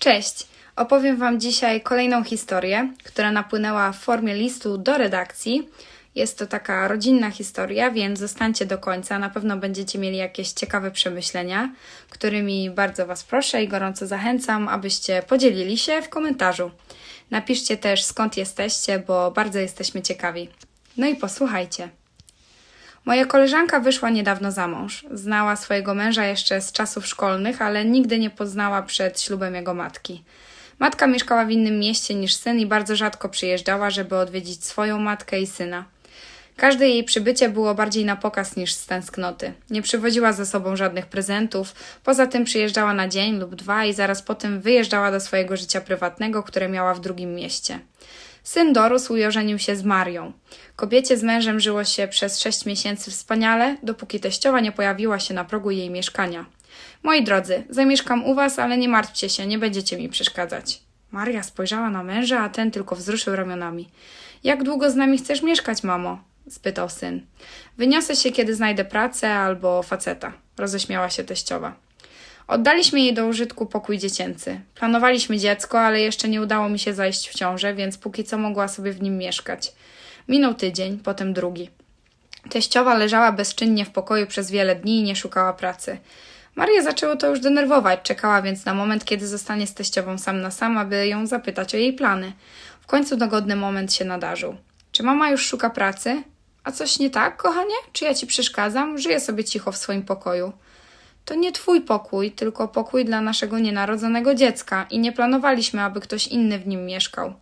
Cześć! Opowiem Wam dzisiaj kolejną historię, która napłynęła w formie listu do redakcji. Jest to taka rodzinna historia, więc zostańcie do końca. Na pewno będziecie mieli jakieś ciekawe przemyślenia, którymi bardzo Was proszę i gorąco zachęcam, abyście podzielili się w komentarzu. Napiszcie też skąd jesteście, bo bardzo jesteśmy ciekawi. No i posłuchajcie. Moja koleżanka wyszła niedawno za mąż. Znała swojego męża jeszcze z czasów szkolnych, ale nigdy nie poznała przed ślubem jego matki. Matka mieszkała w innym mieście niż syn i bardzo rzadko przyjeżdżała, żeby odwiedzić swoją matkę i syna. Każde jej przybycie było bardziej na pokaz niż z tęsknoty. Nie przywoziła ze sobą żadnych prezentów, poza tym przyjeżdżała na dzień lub dwa i zaraz potem wyjeżdżała do swojego życia prywatnego, które miała w drugim mieście. Syn dorósł i ożenił się z Marią. Kobiecie z mężem żyło się przez sześć miesięcy wspaniale, dopóki teściowa nie pojawiła się na progu jej mieszkania. Moi drodzy, zamieszkam u was, ale nie martwcie się, nie będziecie mi przeszkadzać. Maria spojrzała na męża, a ten tylko wzruszył ramionami. Jak długo z nami chcesz mieszkać, mamo? spytał syn. Wyniosę się, kiedy znajdę pracę albo faceta, roześmiała się teściowa. Oddaliśmy jej do użytku pokój dziecięcy. Planowaliśmy dziecko, ale jeszcze nie udało mi się zajść w ciążę, więc póki co mogła sobie w nim mieszkać. Minął tydzień, potem drugi. Teściowa leżała bezczynnie w pokoju przez wiele dni i nie szukała pracy. Marię zaczęło to już denerwować, czekała więc na moment, kiedy zostanie z teściową sam na sam, aby ją zapytać o jej plany. W końcu dogodny moment się nadarzył. Czy mama już szuka pracy? A coś nie tak, kochanie? Czy ja ci przeszkadzam? Żyję sobie cicho w swoim pokoju. To nie twój pokój, tylko pokój dla naszego nienarodzonego dziecka i nie planowaliśmy, aby ktoś inny w nim mieszkał.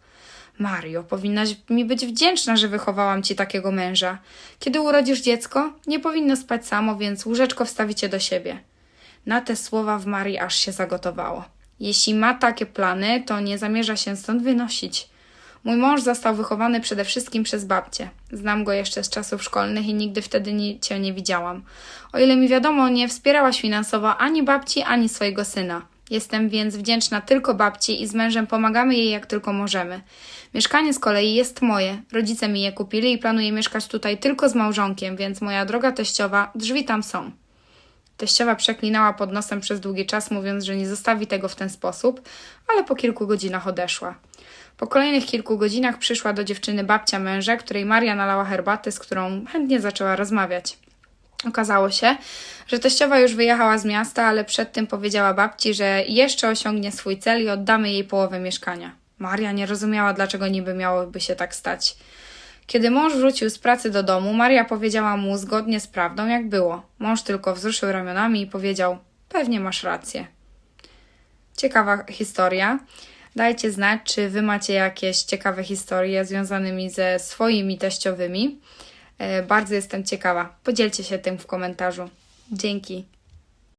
Mario, powinnaś mi być wdzięczna, że wychowałam ci takiego męża. Kiedy urodzisz dziecko, nie powinno spać samo, więc łóżeczko wstawicie do siebie. Na te słowa w Marii aż się zagotowało. Jeśli ma takie plany, to nie zamierza się stąd wynosić. Mój mąż został wychowany przede wszystkim przez babcię. Znam go jeszcze z czasów szkolnych i nigdy wtedy nie, cię nie widziałam. O ile mi wiadomo, nie wspierałaś finansowo ani babci, ani swojego syna. Jestem więc wdzięczna tylko babci i z mężem pomagamy jej jak tylko możemy. Mieszkanie z kolei jest moje. Rodzice mi je kupili i planuję mieszkać tutaj tylko z małżonkiem, więc moja droga teściowa, drzwi tam są. Teściowa przeklinała pod nosem przez długi czas, mówiąc, że nie zostawi tego w ten sposób, ale po kilku godzinach odeszła. Po kolejnych kilku godzinach przyszła do dziewczyny babcia męża, której Maria nalała herbatę, z którą chętnie zaczęła rozmawiać. Okazało się, że teściowa już wyjechała z miasta, ale przed tym powiedziała babci, że jeszcze osiągnie swój cel i oddamy jej połowę mieszkania. Maria nie rozumiała, dlaczego niby miałoby się tak stać. Kiedy mąż wrócił z pracy do domu, Maria powiedziała mu zgodnie z prawdą, jak było. Mąż tylko wzruszył ramionami i powiedział: Pewnie masz rację. Ciekawa historia. Dajcie znać, czy wy macie jakieś ciekawe historie związanymi ze swoimi teściowymi. E, Bardzo jestem ciekawa. Podzielcie się tym w komentarzu. Dzięki.